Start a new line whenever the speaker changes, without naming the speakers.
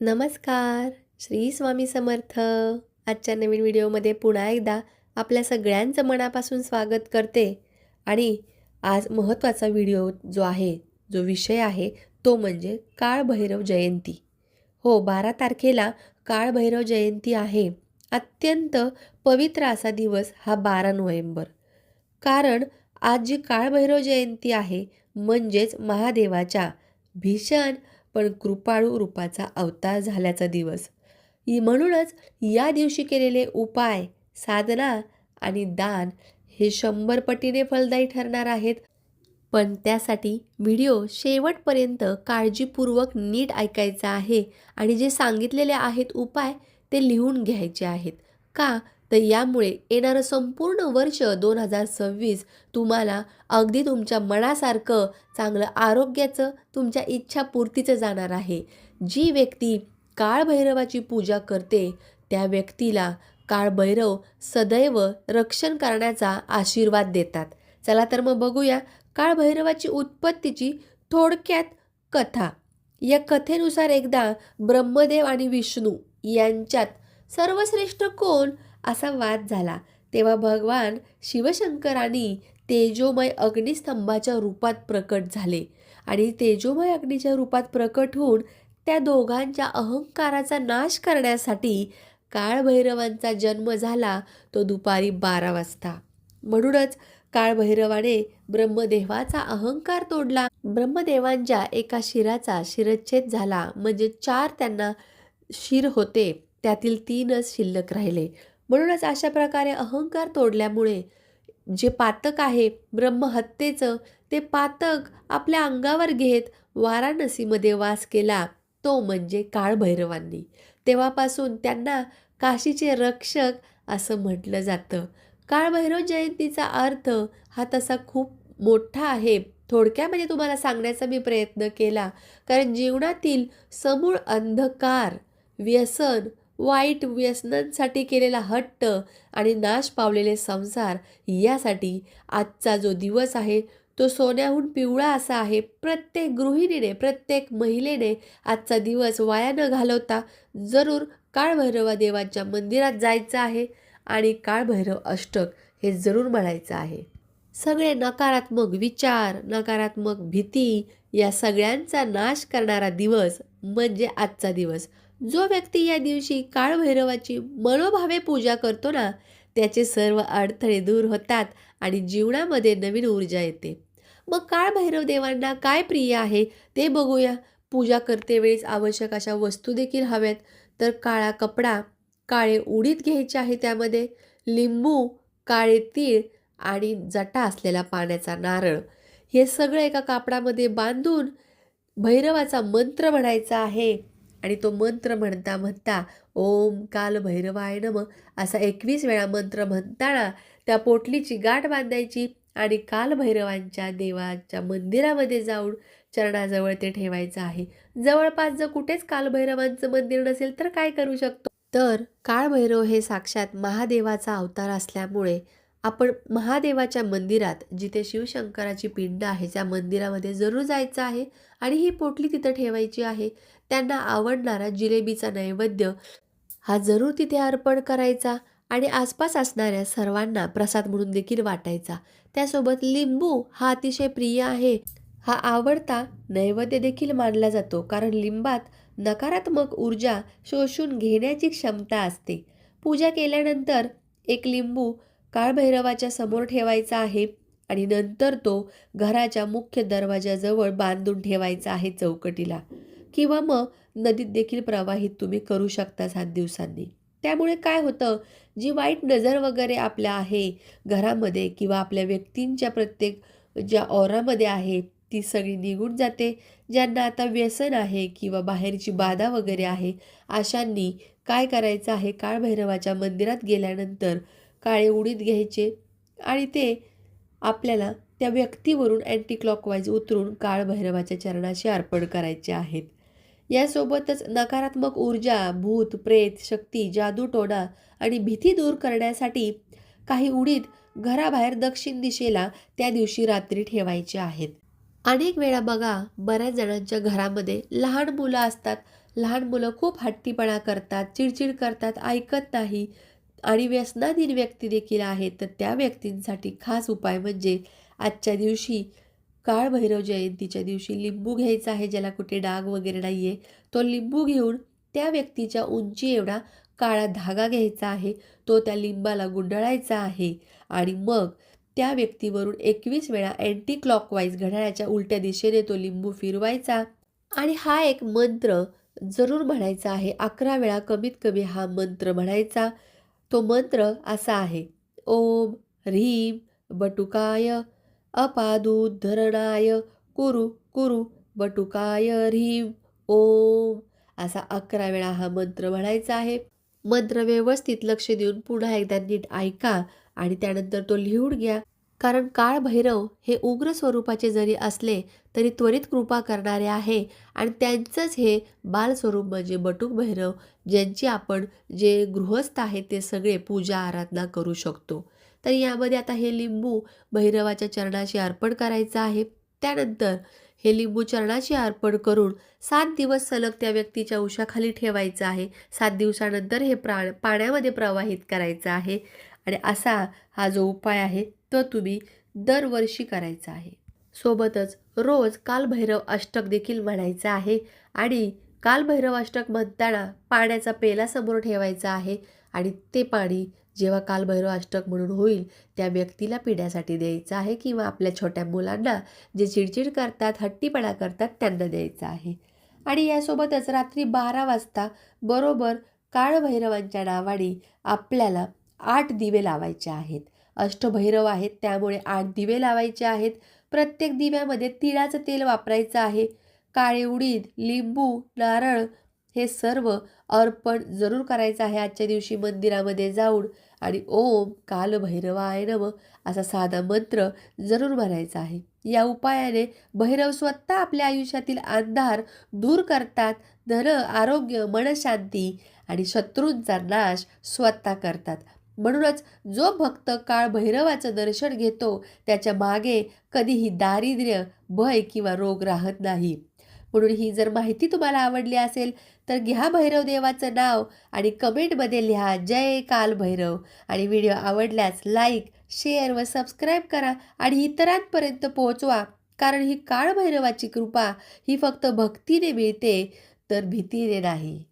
नमस्कार. श्री स्वामी समर्थ. आजच्या नवीन व्हिडिओमध्ये पुन्हा एकदा आपल्या सगळ्यांचं मनापासून स्वागत करते. आणि आज महत्त्वाचा व्हिडिओ जो आहे जो विषय आहे तो म्हणजे काळभैरव जयंती. हो बारा तारखेला काळभैरव जयंती आहे. अत्यंत पवित्र असा दिवस हा बारा नोव्हेंबर. कारण आज जी काळभैरव जयंती आहे म्हणजेच महादेवाच्या भीषण पण कृपाळू रूपाचा अवतार झाल्याचा दिवस. म्हणूनच या दिवशी केलेले उपाय साधना आणि दान हे शंभर पटीने फलदायी ठरणार आहेत. पण त्यासाठी व्हिडिओ शेवटपर्यंत काळजीपूर्वक नीट ऐकायचा आहे आणि जे सांगितलेले आहेत उपाय ते लिहून घ्यायचे आहेत. का? तर यामुळे येणारं संपूर्ण वर्ष दोन हजार सव्वीस तुम्हाला अगदी तुमच्या मनासारखं चांगलं आरोग्याचं तुमच्या इच्छापूर्तीचं जाणार आहे. जी व्यक्ती काळभैरवाची पूजा करते त्या व्यक्तीला काळभैरव सदैव रक्षण करण्याचा आशीर्वाद देतात. चला तर मग बघूया काळभैरवाची उत्पत्तीची थोडक्यात कथा. या कथेनुसार एकदा ब्रह्मदेव आणि विष्णू यांच्यात सर्वश्रेष्ठ कोण? असा वाद झाला. तेव्हा भगवान शिवशंकरांनी तेजोमय अग्निस्तंभाच्या रूपात प्रकट झाले आणि तेजोमय अग्नीच्या रूपात प्रकट होऊन त्या दोघांच्या अहंकाराचा नाश करण्यासाठी काळभैरवांचा जन्म झाला तो दुपारी बारा वाजता. म्हणूनच काळभैरवाने ब्रह्मदेवाचा अहंकार तोडला. ब्रह्मदेवांच्या एका शिराचा शिरच्छेद झाला म्हणजे चार त्यांना शिर होते त्यातील तीनच शिल्लक राहिले. म्हणूनच अशा प्रकारे अहंकार तोडल्यामुळे जे पातक आहे ब्रह्महत्येचं ते पातक आपल्या अंगावर घेत वाराणसीमध्ये वास केला तो म्हणजे काळभैरवांनी. तेव्हापासून त्यांना काशीचे रक्षक असं म्हटलं जातं. काळभैरव जयंतीचा अर्थ हा तसा खूप मोठा आहे. थोडक्यामध्ये तुम्हाला सांगण्याचा मी प्रयत्न केला. कारण जीवनातील समूळ अंधकार व्यसन वाईट व्यसनांसाठी केलेला हट्ट आणि नाश पावलेले संसार यासाठी आजचा जो दिवस आहे तो सोन्याहून पिवळा असा आहे. प्रत्येक गृहिणीने प्रत्येक महिलेने आजचा दिवस वाया न घालवता. जरूर काळभैरवा देवाच्या मंदिरात जायचं आहे आणि काळभैरव अष्टक हे जरूर म्हणायचं आहे. सगळे नकारात्मक विचार नकारात्मक भीती या सगळ्यांचा नाश करणारा दिवस म्हणजे आजचा दिवस. जो व्यक्ती या दिवशी काळभैरवाची मनोभावे पूजा करतो ना त्याचे सर्व अडथळे दूर होतात आणि जीवनामध्ये नवीन ऊर्जा येते. मग काळभैरव देवांना काय प्रिय आहे ते बघूया. पूजा करते वेळेस आवश्यक अशा वस्तू देखील हव्यात. तर काळा कपडा काळे उडीत घ्यायचे आहे त्यामध्ये लिंबू काळे तीळ आणि जटा असलेला पाण्याचा नारळ. हे सगळं एका कापडामध्ये बांधून भैरवाचा मंत्र म्हणायचा आहे. आणि तो मंत्र म्हणता म्हणता ओम काल भैरवाय नम असा एकवीस वेळा मंत्र म्हणताना त्या पोटलीची गाठ बांधायची आणि कालभैरवांच्या देवाच्या मंदिरामध्ये जाऊन चरणाजवळ ते ठेवायचं आहे. जवळपास जर कुठेच कालभैरवांचं मंदिर नसेल तर काय करू शकतो? तर काळभैरव हे साक्षात महादेवाचा अवतार असल्यामुळे आपण महादेवाच्या मंदिरात जिथे शिवशंकराची पिंड आहे त्या मंदिरामध्ये जरूर जायचं आहे आणि ही पोटली तिथं ठेवायची आहे त्यांना आवडणारा जिलेबीचा नैवेद्य हा जरूर तिथे अर्पण करायचा आणि आसपास असणाऱ्या सर्वांना प्रसाद म्हणून देखील वाटायचा. त्यासोबत लिंबू हा अतिशय प्रिय आहे. हा आवडता नैवेद्य देखील मानला जातो कारण लिंबात नकारात्मक ऊर्जा शोषून घेण्याची क्षमता असते. पूजा केल्यानंतर एक लिंबू काळभैरवाच्या समोर ठेवायचा आहे आणि नंतर तो घराच्या मुख्य दरवाजाजवळ बांधून ठेवायचा आहे चौकटीला. किंवा मग नदीत देखील प्रवाहित तुम्ही करू शकता सात दिवसांनी. त्यामुळे काय होतं? जी वाईट नजर वगैरे आपल्या आहे घरामध्ये किंवा आपल्या व्यक्तींच्या प्रत्येक ज्या ओरामध्ये आहे ती सगळी निघून जाते. ज्यांना आता व्यसन आहे किंवा बाहेरची बाधा वगैरे आहे अशांनी काय करायचं आहे? काळभैरवाच्या मंदिरात गेल्यानंतर काळे उडीद घ्यायचे आणि ते आपल्याला त्या व्यक्तीवरून अँटी क्लॉकवाईज उतरून काळभैरवाच्या चरणाशी अर्पण करायचे आहेत. यासोबतच नकारात्मक ऊर्जा भूत प्रेत शक्ती जादूटोणा आणि भीती दूर करण्यासाठी काही उडीद घराबाहेर दक्षिण दिशेला त्या दिवशी रात्री ठेवायचे आहेत. अनेक वेळा बघा बऱ्याच जणांच्या घरामध्ये लहान मुलं असतात. लहान मुलं खूप हट्टीपणा करतात चिडचिड करतात ऐकत नाही. आणि व्यसनाधीन व्यक्ती देखील आहेत तर त्या व्यक्तींसाठी खास उपाय म्हणजे आजच्या दिवशी काळभैरव जयंतीच्या दिवशी लिंबू घ्यायचा आहे ज्याला कुठे डाग वगैरे नाही आहे तो लिंबू घेऊन त्या व्यक्तीच्या उंची एवढा काळा धागा घ्यायचा आहे तो त्या लिंबाला गुंडाळायचा आहे आणि मग त्या व्यक्तीवरून एकवीस वेळा अँटी क्लॉकवाईज घड्याळाच्या उलट्या दिशेने तो लिंबू फिरवायचा. आणि हा एक मंत्र जरूर म्हणायचा आहे अकरा वेळा कमीत कमी हा मंत्र म्हणायचा. तो मंत्र असा आहे. ओम ह्रीम बटुकाय अपादुद्धरणाय कुरु कुरु बटुकाय ह्रीम ओम असा अकरा वेळा हा मंत्र म्हणायचा आहे. मंत्र व्यवस्थित लक्ष देऊन पुन्हा एकदा नीट ऐका आणि त्यानंतर तो लिहून घ्या. कारण काळ भैरव हे उग्र स्वरूपाचे जरी असले तरी त्वरित कृपा करणारे आहे आणि त्यांचंच हे बालस्वरूप म्हणजे बटुक भैरव ज्यांची आपण जे गृहस्थ आहेत ते सगळे पूजा आराधना करू शकतो. तर यामध्ये आता हे लिंबू भैरवाच्या चरणाशी अर्पण करायचं आहे. त्यानंतर हे लिंबू चरणाची अर्पण करून सात दिवस सलग त्या व्यक्तीच्या उशाखाली ठेवायचं आहे. सात दिवसानंतर हे प्राण पाण्यामध्ये प्रवाहित करायचं आहे. आणि असा हा जो उपाय आहे तो तुम्ही दरवर्षी करायचा आहे. सोबतच रोज कालभैरव अष्टक देखील म्हणायचं आहे. आणि कालभैरव अष्टक म्हणताना पाण्याचा पेला समोर ठेवायचा आहे. आणि ते पाणी जेव्हा कालभैरव अष्टक म्हणून होईल त्या व्यक्तीला पिण्यासाठी द्यायचं आहे किंवा आपल्या छोट्या मुलांना जे चिडचिड करतात हट्टीपणा करतात त्यांना द्यायचं आहे. आणि यासोबतच रात्री बारा वाजता बरोबर काळभैरवांच्या नावाने आपल्याला आठ दिवे लावायचे आहेत. अष्टभैरव आहेत त्यामुळे आठ दिवे लावायचे आहेत. प्रत्येक दिव्यामध्ये तिळाचं तेल वापरायचं आहे. काळे उडीद लिंबू नारळ हे सर्व अर्पण जरूर करायचं आहे आजच्या दिवशी मंदिरामध्ये जाऊन. आणि ओम काल भैरवाय नम असा साधा मंत्र जरूर म्हणायचा आहे. या उपायाने भैरव स्वतः आपल्या आयुष्यातील अंधार दूर करतात धन आरोग्य मनशांती आणि शत्रूंचा नाश स्वतः करतात. म्हणूनच जो भक्त काळ भैरवाचं दर्शन घेतो त्याच्यामागे कधीही दारिद्र्य भय किंवा रोग राहत नाही. म्हणून ही जर माहिती तुम्हाला आवडली असेल तर घ्या भैरव देवाचं नाव आणि कमेंटमध्ये लिहा जय काल भैरव. आणि व्हिडिओ आवडल्यास लाईक शेअर व सबस्क्राईब करा आणि इतरांपर्यंत पोहोचवा कारण ही काळभैरवाची कृपा ही फक्त भक्तीने मिळते तर भीतीने नाही.